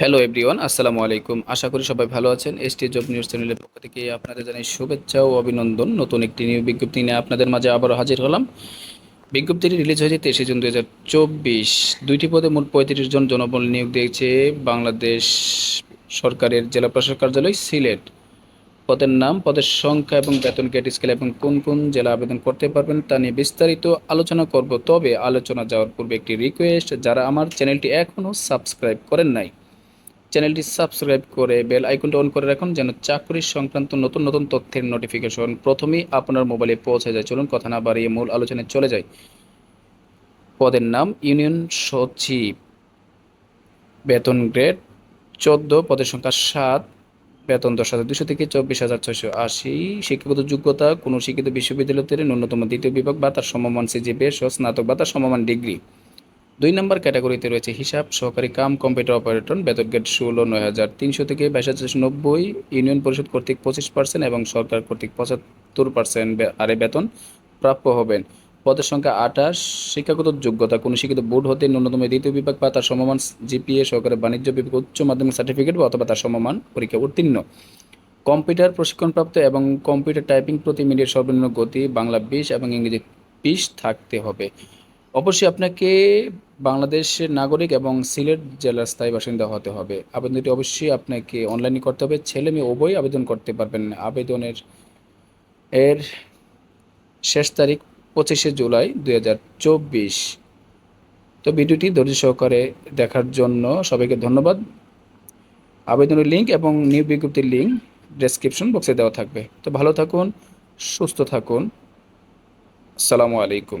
Hello everyone আসসালামু আলাইকুম। আশা করি সবাই ভালো আছেন। এসটি জব নিউজ চ্যানেলের পক্ষ থেকে আপনাদের জানাই শুভেচ্ছা ও অভিনন্দন। নতুন একটি নিউ বিজ্ঞপ্তি নিয়ে আপনাদের মাঝে আবারও হাজির হলাম। বিজ্ঞপ্তিটি রিলিজ হয়েছে তেইশে জুন দু হাজার চব্বিশ। দুইটি পদে মোট পঁয়ত্রিশ জন জনবল নিয়োগ দিয়েছে বাংলাদেশ সরকারের জেলা প্রশাসক কার্যালয়, সিলেট। পদের নাম, পদের সংখ্যা এবং বেতন গেট স্কেল এবং কোন কোন জেলা আবেদন করতে পারবেন তা নিয়ে বিস্তারিত আলোচনা করব। তবে আলোচনা যাওয়ার পূর্বে একটি রিকোয়েস্ট যারা আমার চ্যানেলটি এখনও সাবস্ক্রাইব করেন নাই চ্যানেলটি সাবস্ক্রাইব করে বেল আইকনটা অন করে রাখুন যেন চাকরি সংক্রান্ত নতুন নতুন তথ্যের নোটিফিকেশন প্রথমেই আপনার মোবাইলে পৌঁছে যায়। চলুন কথা না বাড়িয়ে মূল আলোচনায় চলে যায় পদের নাম ইউনিয়ন সচিব। বেতন গ্রেড চোদ্দ, পদের সংখ্যা সাত, বেতন দশ হাজার দুশো থেকে চব্বিশ হাজার ছয়শো আশি। শিক্ষাগত যোগ্যতা, কোনো শিক্ষিত বিশ্ববিদ্যালয় থেকে ন্যূনতম দ্বিতীয় বিভাগ বা তার সমমান সিজিপি সহ স্নাতক বা তার সমমান ডিগ্রি। দুই নম্বর ক্যাটাগরিতে রয়েছে হিসাব সহকারী কাম কম্পিউটার অপারেটর, বেতন গেট ষোলো, নয় হাজার তিনশো থেকে বাইশ হাজার নব্বই, ইউনিয়ন পরিষদ কর্তৃক পঁচিশ পার্সেন্ট এবং সরকার কর্তৃক পঁচাত্তর পার্সেন্ট আরে বেতন প্রাপ্য হবেন। পদের সংখ্যা আঠাশ, শিক্ষাগত যোগ্যতা, কোনো শিক্ষিত বোর্ড হতে ন্যূনতম দ্বিতীয় বিভাগ বা তার সমমান জিপিএ, সহকারে বাণিজ্য বিভাগ, উচ্চ মাধ্যমিক সার্টিফিকেট বা অথবা তার সমমান পরীক্ষা উত্তীর্ণ। কম্পিউটার প্রশিক্ষণপ্রাপ্ত এবং কম্পিউটার টাইপিং প্রতি মিনিট সর্বনিম্ন গতি বাংলা বিশ এবং ইংরেজি বিশ থাকতে হবে। অবশ্যই আপনাকে বাংলাদেশের নাগরিক এবং সিলেট জেলার স্থায়ী বাসিন্দা হতে হবে। আবেদনটি অবশ্যই আপনাকে অনলাইনে করতে হবে। ছেলে মেয়ে উভয় আবেদন করতে পারবেন। আবেদনের এর শেষ তারিখ পঁচিশে জুলাই দুই হাজার চব্বিশ। তো ভিডিওটি ধৈর্য সহকারে দেখার জন্য সবাইকে ধন্যবাদ। আবেদনের লিঙ্ক এবং নিউ বিজ্ঞপ্তির লিঙ্ক ডেসক্রিপশন বক্সে দেওয়া থাকবে। তো ভালো থাকুন, সুস্থ থাকুন। আসসালামু আলাইকুম।